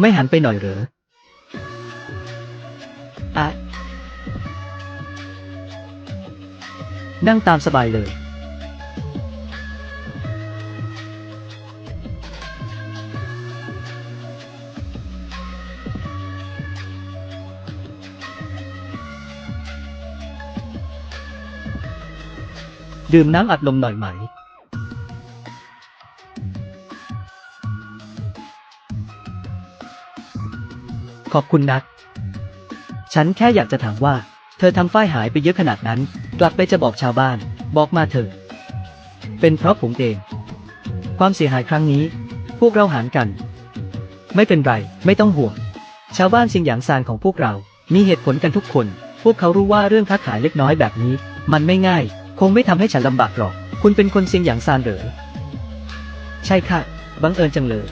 ไม่หันไปหน่อยเหรออะนั่งตามสบายเลย ดื่มน้ำอัดลมหน่อยไหม ขอบคุณนักฉันแค่อยากจะถามว่า เธอทำฝ้ายหายไปเยอะขนาดนั้น กลับไปจะบอกชาวบ้าน บอกมาเถอะ เป็นเพราะผมเอง ความเสียหายครั้งนี้ พวกเราหารกัน ไม่เป็นไร ไม่ต้องห่วง ชาวบ้านเสียงหยางซานของพวกเรา มีเหตุผลกันทุกคน พวกเขารู้ว่าเรื่องค้าขายเล็กน้อยแบบนี้ มันไม่ง่าย คงไม่ทำให้ฉันลำบากหรอก คุณเป็นคนเสียงหยางซานเหรอ ใช่ค่ะ บังเอิญจังเลย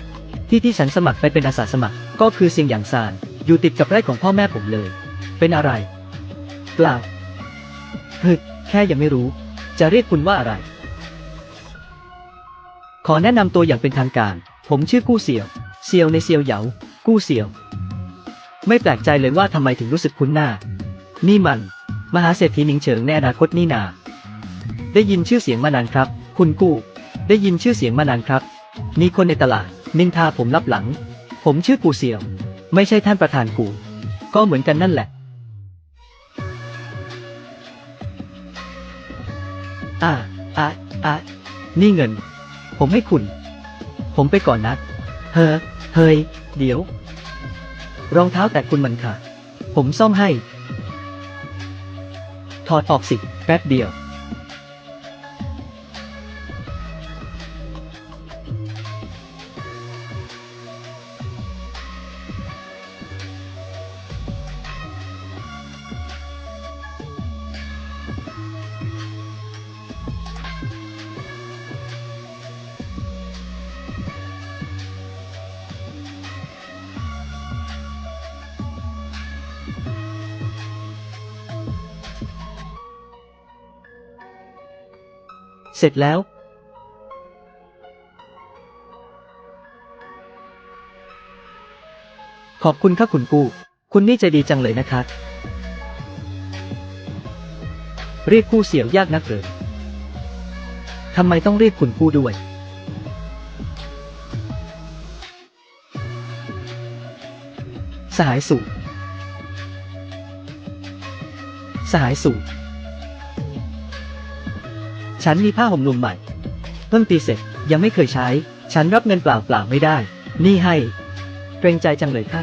ที่ที่ฉันสมัครไปเป็นอาสาสมัคร ก็คือเซียงหยางซานอยู่ติดกับไร่ของพ่อแม่ผมเลย เป็นอะไรเปล่าฮึดแค่ยังไม่รู้ จะเรียกคุณว่าอะไร ขอแนะนำตัวอย่างเป็นทางการ ผมชื่อกู้เสี่ยวเซียวในเซียวเหยา กู้เสี่ยว ไม่แปลกใจเลยว่าทำไมถึงรู้สึกคุ้นหน้า นี่มัน มหาเศรษฐีหนิงเฉิงในอนาคตนี่นา ได้ยินชื่อเสียงมานานครับ คุณกู้ ได้ยินชื่อเสียงมานานครับ มีคนในตลาดนินทาผมลับหลัง ผมชื่อกูเสี่ยว ไม่ใช่ท่านประธานกู ก็เหมือนกันนั่นแหละ อ่าอ่าอ่านี่เงิน ผมให้คุณ ผมไปก่อนนะเฮ้อเฮ้ย เดี๋ยว รองเท้าแตะคุณมันค่ะ ผมซ่อมให้ ถอดออกสิ แป๊บเดียว เสร็จแล้ว ขอบคุณค่ะคุณกู้ คุณนี่ใจดีจังเลยนะคะ เรียกกู้เสี่ยวยากนักเหรอทำไมต้องเรียกคุณกู้ด้วย สหายสูสหายสู่ ฉันมีผ้าห่มนุ่มใหม่ เพิ่งตีเสร็จยังไม่เคยใช้ ฉันรับเงินเปล่าๆไม่ได้ นี่ให้ เกรงใจจังเลยค่ะ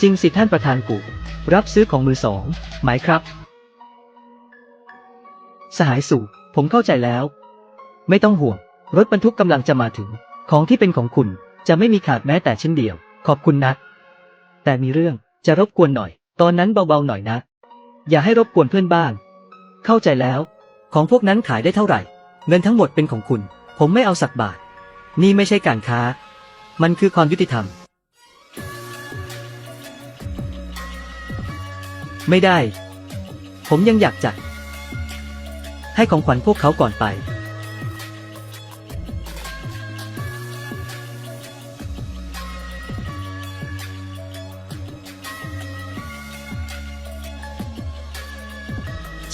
จริงสิท่านประธานกูรับซื้อของมือสองไหมครับ สหายสู่ ผมเข้าใจแล้ว ไม่ต้องห่วง รถบรรทุกกำลังจะมาถึง ของที่เป็นของคุณจะไม่มีขาดแม้แต่ชิ้นเดียว ขอบคุณนะ แต่มีเรื่องจะรบกวนหน่อย ตอนนั้นเบาๆหน่อยนะ อย่าให้รบกวนเพื่อนบ้าน เข้าใจแล้ว ของพวกนั้นขายได้เท่าไหร่ เงินทั้งหมดเป็นของคุณ ผมไม่เอาสักบาท นี่ไม่ใช่การค้า มันคือความยุติธรรม ไม่ได้ ผมยังอยากจัด ให้ของขวัญพวกเขาก่อนไป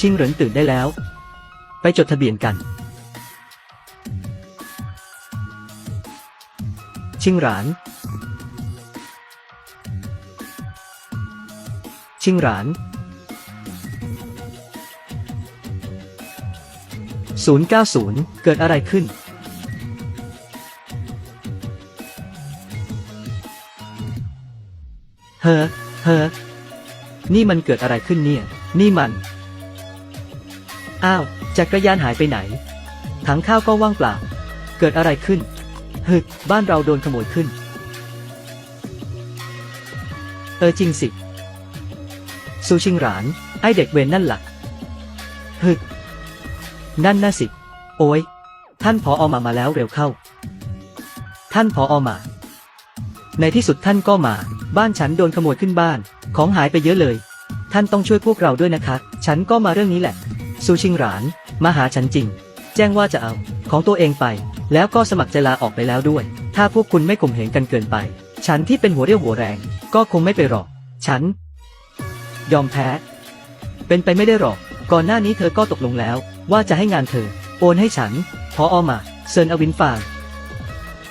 ชิงเหรินตื่นได้แล้ว ไปจดทะเบียนกัน ชิงหราน ชิงหราน 090 เกิดอะไรขึ้น เฮ้อ เฮ้อ นี่มันเกิดอะไรขึ้นเนี่ย นี่มัน อ้าวจักรยานหายไปไหน ถังข้าวก็ว่างเปล่า เกิดอะไรขึ้น ฮึบ้านเราโดนขโมยขึ้น เออจริงสิซูชิงหราน ไอเด็กเวนนั่นหละ่ะ ฮึนั่นน่ะสิ โอ้ยท่านพออมามาแล้วเร็วเข้า ท่านพออมา ในที่สุดท่านก็มา บ้านฉันโดนขโมยขึ้นบ้าน ของหายไปเยอะเลย ท่านต้องช่วยพวกเราด้วยนะคะ ฉันก็มาเรื่องนี้แหละ ซูชิงหราน มาหาฉันจริง แจ้งว่าจะเอา ของตัวเองไป แล้วก็สมัครใจลาออกไปแล้วด้วย ถ้าพวกคุณไม่ข่มเหงกันเกินไป ฉันที่เป็นหัวเรี่ยวหัวแรง ก็คงไม่ไปหรอก ฉัน ยอมแพ้ เป็นไปไม่ได้หรอก ก่อนหน้านี้เธอก็ตกลงแล้ว ว่าจะให้งานเธอ โอนให้ฉัน พออมาเซินอวินฟาง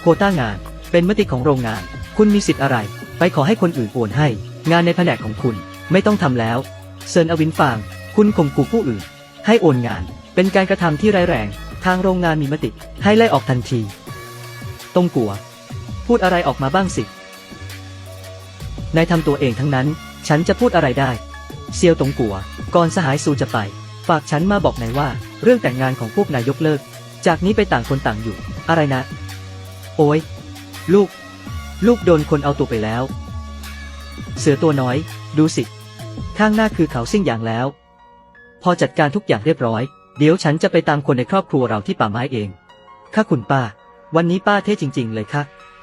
โควต้างาน เป็นมติของโรงงาน คุณมีสิทธิ์อะไร ไปขอให้คนอื่นโอนให้ งานในแผนกของคุณ ไม่ต้องทำแล้ว เซินอวินฟาง คุณข่มขู่ผู้อื่น ให้โอนงาน เป็นการกระทำที่ร้ายแรง ทางโรงงานมีมติ ให้ไล่ออกทันทีตงกัว พูดอะไรออกมาบ้างสินายทำตัวเองทั้งนั้น ฉันจะพูดอะไรได้ เซียวตงกัว ก่อนสหายซูจะไป ฝากฉันมาบอกนายว่า เรื่องแต่งงานของพวกนายยกเลิก จากนี้ไปต่างคนต่างอยู่ อะไรนะ โอ้ยลูก ลูกโดนคนเอาตัวไปแล้ว เสือตัวน้อย ดูสิ ข้างหน้าคือเขาซิ่งอย่างแล้ว พอจัดการทุกอย่างเรียบร้อย เดี๋ยวฉันจะไปตามคนในครอบครัวเราที่ป่าไม้เอง ค่ะคุณป้า วันนี้ป้าเท่จริง ๆ เลยค่ะ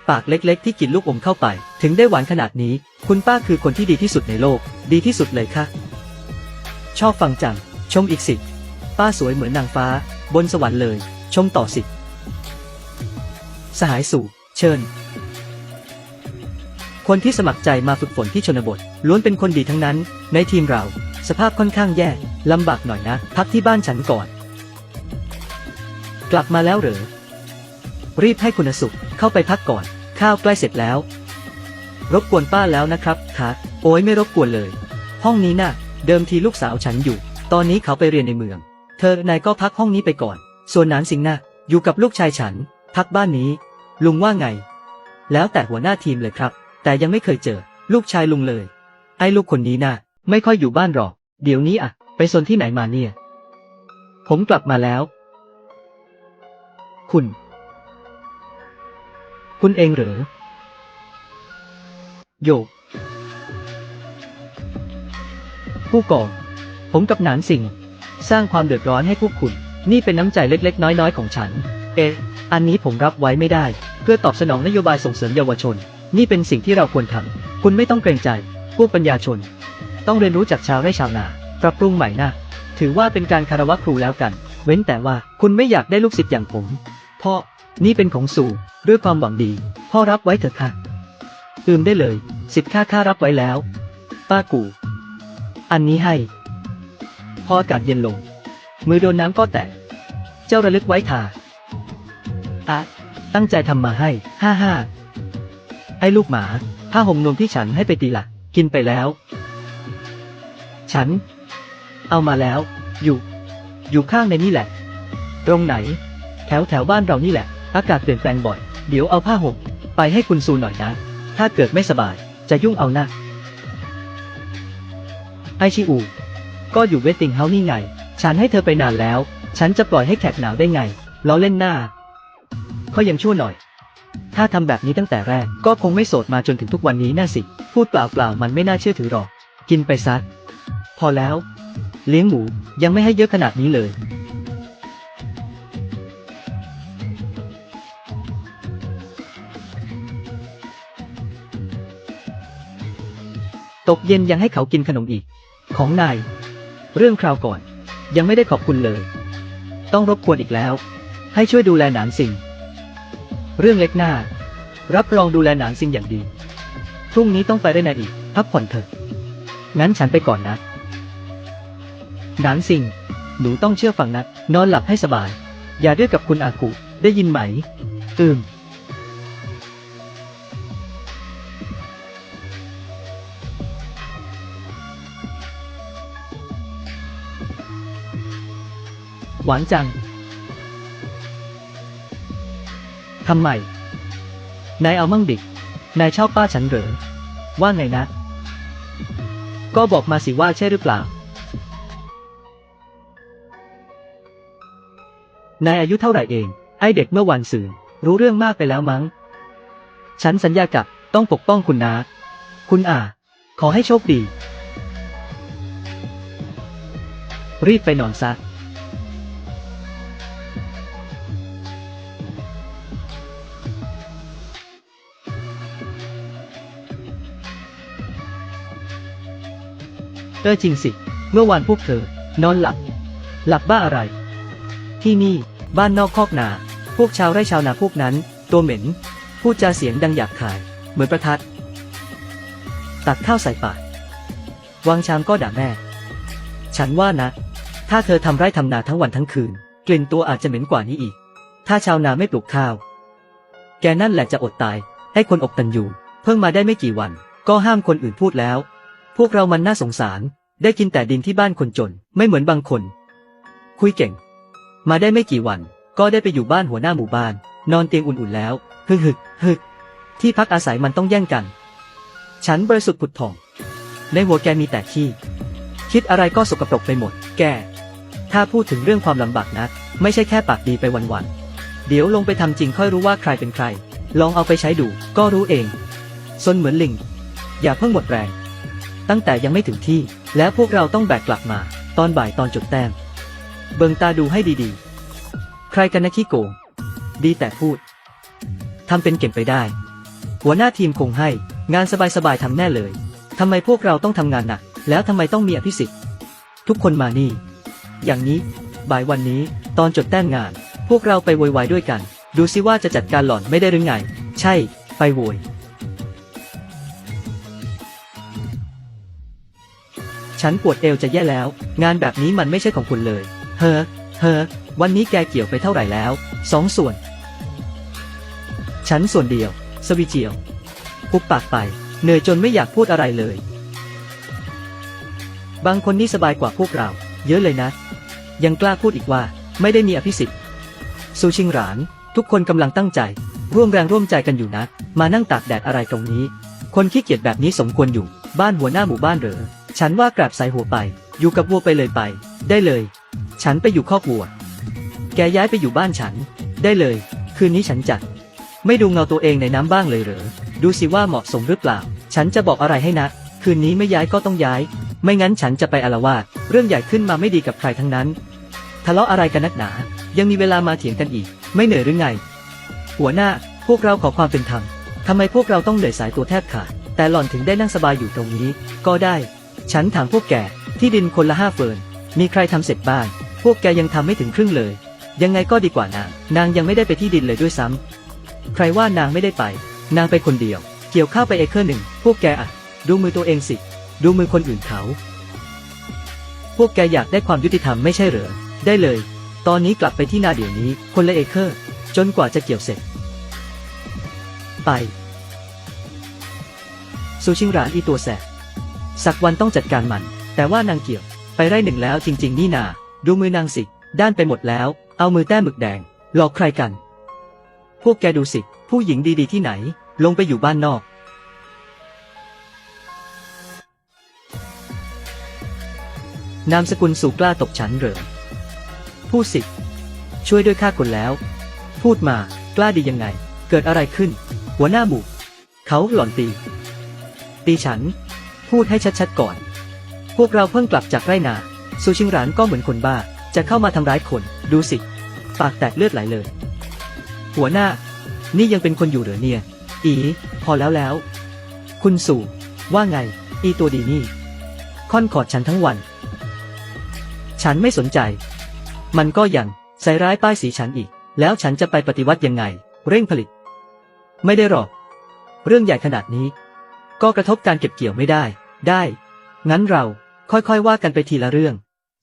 ปากเล็ก ๆ ที่กินลูกอมเข้าไป ถึงได้หวานขนาดนี้ คุณป้าคือคนที่ดีที่สุดในโลก ดีที่สุดเลยค่ะ ชอบฟังจัง ชมอีกสิ ป้าสวยเหมือนนางฟ้า บนสวรรค์เลย ชมต่อสิ สหายสู่ เชิญ คนที่สมัครใจมาฝึกฝนที่ชนบท ล้วนเป็นคนดีทั้งนั้น ในทีมเรา สภาพค่อนข้างแย่ ลำบากหน่อยนะ พักที่บ้านฉันก่อน กลับมาแล้วเหรอ รีบให้คุณสุขเข้าไปพักก่อน ข้าวใกล้เสร็จแล้ว รบกวนป้าแล้วนะครับคะโอ้ยไม่รบกวนเลย ห้องนี้น่ะ เดิมทีลูกสาวฉันอยู่ ตอนนี้เขาไปเรียนในเมือง เธอนายก็พักห้องนี้ไปก่อน ส่วนนานสิงห์น่ะอยู่กับลูกชายฉัน พักบ้านนี้ ลุงว่าไง แล้วแต่หัวหน้าทีมเลยครับ แต่ยังไม่เคยเจอ ลูกชายลุงเลย ไอ้ลูกคนนี้น่ะไม่ค่อยอยู่บ้านหรอก เดี๋ยวนี้อะไปซนที่ไหนมาเนี่ย ผมกลับมาแล้ว คุณ คุณเองเหรอ โยก ผู้กอง ผมกับหนานสิงสร้างความเดือดร้อนให้พวกคุณ นี่เป็นน้ำใจเล็ก ๆ น้อย ๆ ของฉัน เอ๊ะ อันนี้ผมรับไว้ไม่ได้ เพื่อตอบสนองนโยบายส่งเสริมเยาวชน นี่เป็นสิ่งที่เราควรทำ คุณไม่ต้องเกรงใจ พวกปัญญาชน ต้องเรียนรู้จากชาวไร่ชาวนา ปรับปรุงใหม่นะถือว่าเป็นการคารวะครูแล้วกัน เว้นแต่ว่าคุณไม่อยากได้ลูกศิษย์อย่างผมพ่อนี่เป็นของสู่ด้วยความหวังดี พ่อรับไว้เถอะค่ะอืมได้เลย สิทธิ์ค่าค่ารับไว้แล้ว ป้ากู อันนี้ให้ พออากาศเย็นลง มือโดนน้ำก็แตก เจ้าระลึกไว้ค่ะอะตั้งใจทำมาให้ ห้าห้าไอ้ลูกหมา ผ้าห่มนวมที่ฉันให้ไปตีลักกินไปแล้ว ฉัน เอามาแล้ว อยู่ อยู่ข้างในนี่แหละ ตรงไหน แถวแถวบ้านเรานี่แหละ อากาศเปลี่ยนแปลงบ่อย เดี๋ยวเอาผ้าห่มไปให้คุณซูหน่อยนะ ถ้าเกิดไม่สบาย จะยุ่งเอานะไอชิอู ก็อยู่เวทติงเฮาส์นี่ไง ฉันให้เธอไปนานแล้ว ฉันจะปล่อยให้แขกหนาวได้ไงล้อเล่นหน้าเขายังชั่วหน่อย ถ้าทำแบบนี้ตั้งแต่แรกก็คงไม่โสดมาจนถึงทุกวันนี้น่าสิ พูดเปล่าๆมันไม่น่าเชื่อถือหรอก กินไปซะ พอแล้ว เลี้ยงหมูยังไม่ให้เยอะขนาดนี้เลย ตกเย็นยังให้เขากินขนมอีก ของนาย เรื่องคราวก่อน ยังไม่ได้ขอบคุณเลย ต้องรบกวนอีกแล้ว ให้ช่วยดูแลหนานสิงเรื่องเล็กหน้า รับรองดูแลหนานสิงอย่างดี พรุ่งนี้ต้องไปได้นายอีกพักผ่อนเถอะงั้นฉันไปก่อนนะ หนานสิงหนูต้องเชื่อฟังนะนอนหลับให้สบาย อย่าเรียกกับคุณอากุ ได้ยินไหม อืมหวานจัง ทำไม นายเอามั่งดิ นายชอบป้าฉันเหรอ ว่าไงนะ ก็บอกมาสิว่าใช่หรือเปล่า นายอายุเท่าไหร่เอง ไอเด็กเมื่อวันสื่นรู้เรื่องมากไปแล้วมั้ง ฉันสัญญากับต้องปกป้องคุณนะคุณอา ขอให้โชคดี รีบไปนอนซะเออจริงสิ เมื่อวานพวกเธอ นอนหลับ หลับบ้าอะไร ที่นี่ บ้านนอกคอกนา พวกชาวไร่ชาวนาพวกนั้น ตัวเหม็น พูดจาเสียงดังหยาบคาย เหมือนประทัด ตักข้าวใส่ปากวางชามก็ด่าแม่ ฉันว่านะ ถ้าเธอทำไร่ทำนาทั้งวันทั้งคืน กลิ่นตัวอาจจะเหม็นกว่านี้อีก ถ้าชาวนาไม่ปลูกข้าว แกนั่นแหละจะอดตาย ให้คนอกตันอยู่ เพิ่งมาได้ไม่กี่วัน ก็ห้ามคนอื่นพูดแล้ว พวกเรามันน่าสงสาร ได้กินแต่ดินที่บ้านคนจน ไม่เหมือนบางคน คุยเก่ง มาได้ไม่กี่วัน ก็ได้ไปอยู่บ้านหัวหน้าหมู่บ้าน นอนเตียงอุ่นๆแล้ว ฮึกฮึกฮึกที่พักอาศัยมันต้องแย่งกัน ฉันบริสุทธิ์ผุดผ่อง ในหัวแกมีแต่ขี้คิดอะไรก็สกปรกไปหมด แก ถ้าพูดถึงเรื่องความลำบากนะ ไม่ใช่แค่ปากดีไปวันๆ เดี๋ยวลงไปทำจริงค่อยรู้ว่าใครเป็นใคร ลองเอาไปใช้ดู ก็รู้เองซนเหมือนลิง อย่าเพิ่งหมดแรง ตั้งแต่ยังไม่ถึงที่ แล้วพวกเราต้องแบกกลับมา ตอนบ่ายตอนจดแต้ม เบิงตาดูให้ดีๆ ใครกันนะขี้โกง ดีแต่พูด ทำเป็นเก่งไปได้ หัวหน้าทีมคงให้ งานสบายๆทำแน่เลย ทำไมพวกเราต้องทำงานหนัก แล้วทำไมต้องมีอภิสิทธิ์ ทุกคนมานี่ อย่างนี้ บ่ายวันนี้ ตอนจดแต้มงาน พวกเราไปโวยวายด้วยกัน ดูซิว่าจะจัดการหล่อนไม่ได้หรือไง ใช่ ไปโวยฉันปวดเอวจะแย่แล้ว งานแบบนี้มันไม่ใช่ของคุณเลย เฮ้อเฮ้อวันนี้แกเกี่ยวไปเท่าไหร่แล้ว สองส่วน ฉันส่วนเดียว สวีเจียวปุบปากไป เหนื่อยจนไม่อยากพูดอะไรเลย บางคนนี่สบายกว่าพวกเรา เยอะเลยนะ ยังกล้าพูดอีกว่า ไม่ได้มีอภิสิทธิ์ซูชิงหราน ทุกคนกำลังตั้งใจ ร่วมแรงร่วมใจกันอยู่นะ มานั่งตากแดดอะไรตรงนี้ คนขี้เกียจแบบนี้สมควรอยู่ บ้านหัวหน้าหมู่บ้านเหรอ ฉันว่ากราบสายหัวไป อยู่กับวัวไปเลยไป ได้เลย ฉันไปอยู่คอกวัว แกย้ายไปอยู่บ้านฉัน ได้เลย คืนนี้ฉันจัด ไม่ดูเงาตัวเองในน้ำบ้างเลยเหรอ ดูสิว่าเหมาะสมหรือเปล่า ฉันจะบอกอะไรให้นะ คืนนี้ไม่ย้ายก็ต้องย้าย ไม่งั้นฉันจะไปอาละวาดเรื่องใหญ่ขึ้นมาไม่ดีกับใครทั้งนั้น ทะเลาะอะไรกันนักหนา ยังมีเวลามาเถียงกันอีก ไม่เหนื่อยหรือไง หัวหน้า พวกเราขอความเป็นธรรมทำไมพวกเราต้องเหนื่อยสายตัวแทบขาด แต่หล่อนถึงได้นั่งสบายอยู่ตรงนี้ ก็ได้ ฉันถามพวกแก ที่ดินคนละห้าเฟิร์น มีใครทำเสร็จบ้าง พวกแกยังทำไม่ถึงครึ่งเลย ยังไงก็ดีกว่านาง นางยังไม่ได้ไปที่ดินเลยด้วยซ้ำใครว่านางไม่ได้ไป นางไปคนเดียว เกี่ยวข้าวไปเอเคอร์หนึ่ง พวกแกอะดูมือตัวเองสิ ดูมือคนอื่นเขา พวกแกอยากได้ความยุติธรรมไม่ใช่เหรอ ได้เลย ตอนนี้กลับไปที่นาเดี๋ยวนี้ คนละเอเคอร์ จนกว่าจะเกี่ยวเสร็จ ไปซูชิงรานอีตัวแสบสักวันต้องจัดการมัน แต่ว่านางเกี่ยว ไปไร่หนึ่งแล้วจริง ๆ นี่นา ดูมือนางสิ ด้านไปหมดแล้ว เอามือแต้มหมึกแดง หลอกใครกัน พวกแกดูสิ ผู้หญิงดีๆที่ไหน ลงไปอยู่บ้านนอก นามสกุลสู่กล้าตบฉันเหรอพูดสิ ช่วยด้วยข้าคนแล้ว พูดมากล้าดียังไง เกิดอะไรขึ้น หัวหน้าหมู่ เขาหล่อนตี ตีฉัน พูดให้ชัดๆก่อน พวกเราเพิ่งกลับจากไร่นา ซูชิงหรานก็เหมือนคนบ้า จะเข้ามาทำร้ายคน ดูสิ ปากแตกเลือดไหลเลย หัวหน้า นี่ยังเป็นคนอยู่เหรอเนี่ย อี พอแล้วแล้ว คุณสู่ว่าไง อีตัวดีนี่ ค่อนขอดฉันทั้งวัน ฉันไม่สนใจ มันก็ยังใส่ร้ายป้ายสีฉันอีก แล้วฉันจะไปปฏิวัติยังไง เร่งผลิต ไม่ได้หรอก เรื่องใหญ่ขนาดนี้ ก็กระทบการเก็บเกี่ยวไม่ได้ ได้ งั้นเราค่อยๆว่ากันไปทีละเรื่อง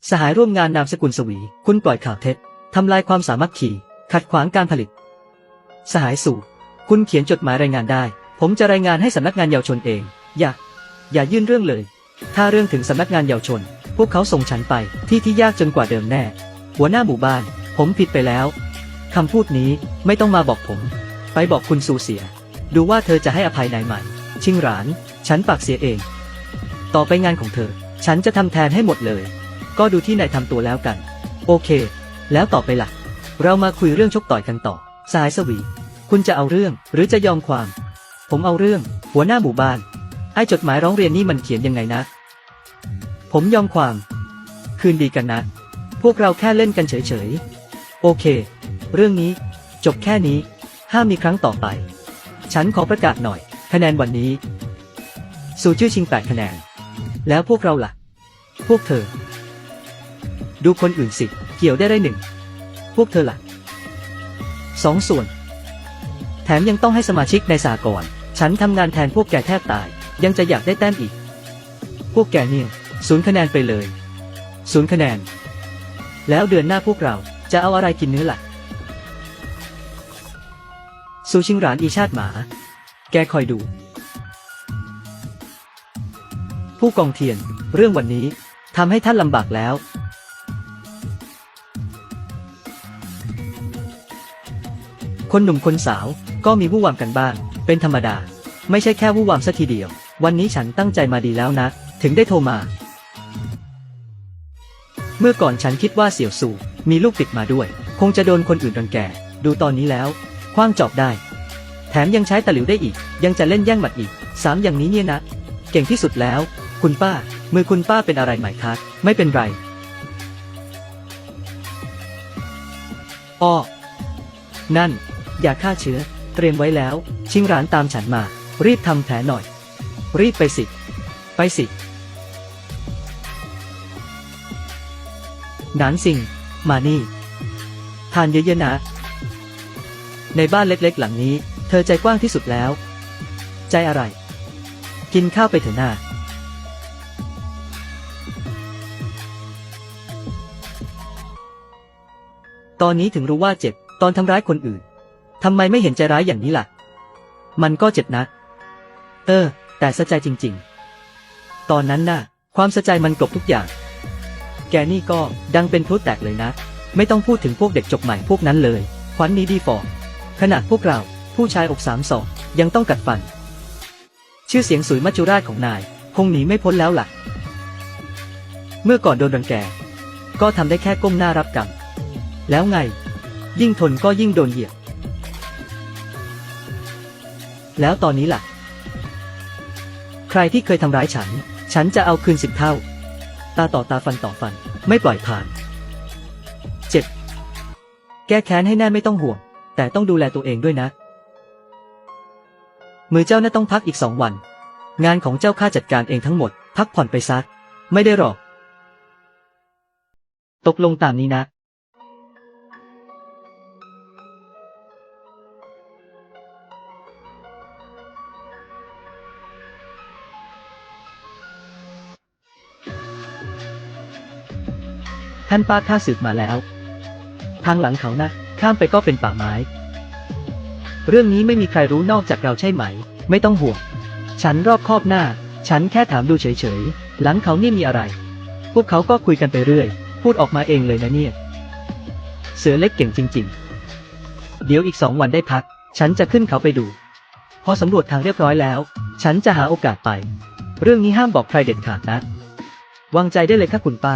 สหายร่วมงานนามสกุลสวี คุณปล่อยข่าวเท็จทำลายความสามัคคีขัดขวางการผลิต สหายสู่ คุณเขียนจดหมายรายงานได้ ผมจะรายงานให้สำนักงานเยาวชนเอง อย่า อย่ายื่นเรื่องเลย ถ้าเรื่องถึงสำนักงานเยาวชน พวกเขาส่งฉันไปที่ที่ยากจนกว่าเดิมแน่ หัวหน้าหมู่บ้าน ผมผิดไปแล้วคำพูดนี้ไม่ต้องมาบอกผม ไปบอกคุณสูเสีย ดูว่าเธอจะให้อภัยนายไหมชิงหราน ฉันปากเสียเอง ต่อไปงานของเธอ ฉันจะทำแทนให้หมดเลย ก็ดูที่นายทำตัวแล้วกัน โอเค แล้วต่อไปล่ะ เรามาคุยเรื่องชกต่อยกันต่อ สายสวี คุณจะเอาเรื่องหรือจะยอมความ ผมเอาเรื่อง หัวหน้าหมู่บ้าน ไอ้จดหมายร้องเรียนนี่มันเขียนยังไงนะ ผมยอมความ คืนดีกันนะ พวกเราแค่เล่นกันเฉยๆ โอเค เรื่องนี้ จบแค่นี้ ห้ามมีครั้งต่อไป ฉันขอประกาศหน่อย คะแนนวันนี้ สู่ชื่อชิงแปดคะแนน แล้วพวกเราล่ะ พวกเธอ ดูคนอื่นสิ เกี่ยวได้ได้หนึ่ง พวกเธอล่ะสองส่วน แถมยังต้องให้สมาชิกในสากลฉันทำงานแทนพวกแกแทบตาย ยังจะอยากได้แต้มอีก พวกแกเนี่ยศูนย์คะแนนไปเลยศูนย์คะแนน แล้วเดือนหน้าพวกเราจะเอาอะไรกินเนื้อล่ะซูชิงหรานอีชาติหมา แกคอยดู ผู้กองเทียน เรื่องวันนี้ทำให้ท่านลำบากแล้ว คนหนุ่มคนสาวก็มีวู่วามกันบ้าง เป็นธรรมดา ไม่ใช่แค่วู่วามสัทีเดียว วันนี้ฉันตั้งใจมาดีแล้วนะ ถึงได้โทรมา เมื่อก่อนฉันคิดว่าเสี่ยวสู่มีลูกติดมาด้วย คงจะโดนคนอื่นรังแก ดูตอนนี้แล้ว คว้างจอบได้ แถมยังใช้ตะหลิวได้อีก ยังจะเล่นแย่งหมัดอีกสามอย่างนี้เนี่ยนะ เก่งที่สุดแล้ว คุณป้า มือคุณป้าเป็นอะไรไหมคะไม่เป็นไรอ้อ นั่น อย่าฆ่าเชื้อ เตรียมไว้แล้ว ชิงร้านตามฉันมา รีบทำแผลหน่อย รีบไปสิ ไปสิหนานสิง มานี่ ทานเยอะๆนะ ในบ้านเล็กๆ หลังนี้ เธอใจกว้างที่สุดแล้ว ใจอะไร กินข้าวไปเถอะหน้าตอนนี้ถึงรู้ว่าเจ็บ ตอนทำร้ายคนอื่นทำไมไม่เห็นใจร้ายอย่างนี้ล่ะ มันก็เจ็บนะ เออ แต่สะใจจริง ๆ ตอนนั้นน่ะ ความสะใจมันกลบทุกอย่าง แกนี่ก็ดังเป็นพลุแตกเลยนะ ไม่ต้องพูดถึงพวกเด็กจบใหม่พวกนั้นเลยควันนี้ดีฟอร์ขนาดพวกเรา ผู้ชายอกสามศอกยังต้องกัดฟัน ชื่อเสียงสุยมัจจุราชของนาย คงหนีไม่พ้นแล้วล่ะ เมื่อก่อนโดนรังแก ก็ทำได้แค่ก้มหน้ารับกรรมแล้วไง ยิ่งทนก็ยิ่งโดนเหยียบ แล้วตอนนี้ล่ะ ใครที่เคยทำร้ายฉัน ฉันจะเอาคืนสิบเท่า ตาต่อตาฟันต่อฟัน ไม่ปล่อยผ่านเจ็บแก้แค้นให้แน่ไม่ต้องห่วง แต่ต้องดูแลตัวเองด้วยนะ มือเจ้าน่าต้องพักอีกสองวัน งานของเจ้าข้าจัดการเองทั้งหมด พักผ่อนไปซัก ไม่ได้หรอก ตกลงตามนี้นะ ท่านป้าข้าสืบมาแล้ว ทางหลังเขานะ ข้ามไปก็เป็นป่าไม้ เรื่องนี้ไม่มีใครรู้นอกจากเราใช่ไหม ไม่ต้องห่วง ฉันรอบคอบหน้า ฉันแค่ถามดูเฉยๆ หลังเขานี่มีอะไร พวกเขาก็คุยกันไปเรื่อย พูดออกมาเองเลยนะเนี่ย เสือเล็กเก่งจริง ๆ เดี๋ยวอีกสองวันได้พัก ฉันจะขึ้นเขาไปดู พอสำรวจทางเรียบร้อยแล้ว ฉันจะหาโอกาสไป เรื่องนี้ห้ามบอกใครเด็ดขาดนะ วางใจได้เลยค่ะคุณป้า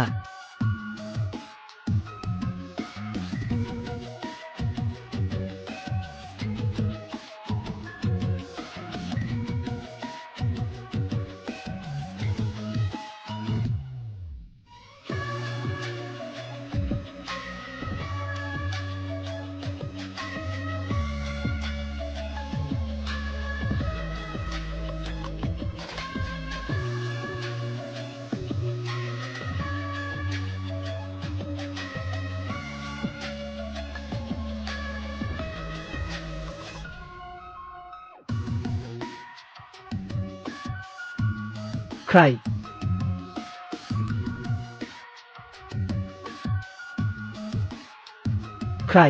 ใครใคร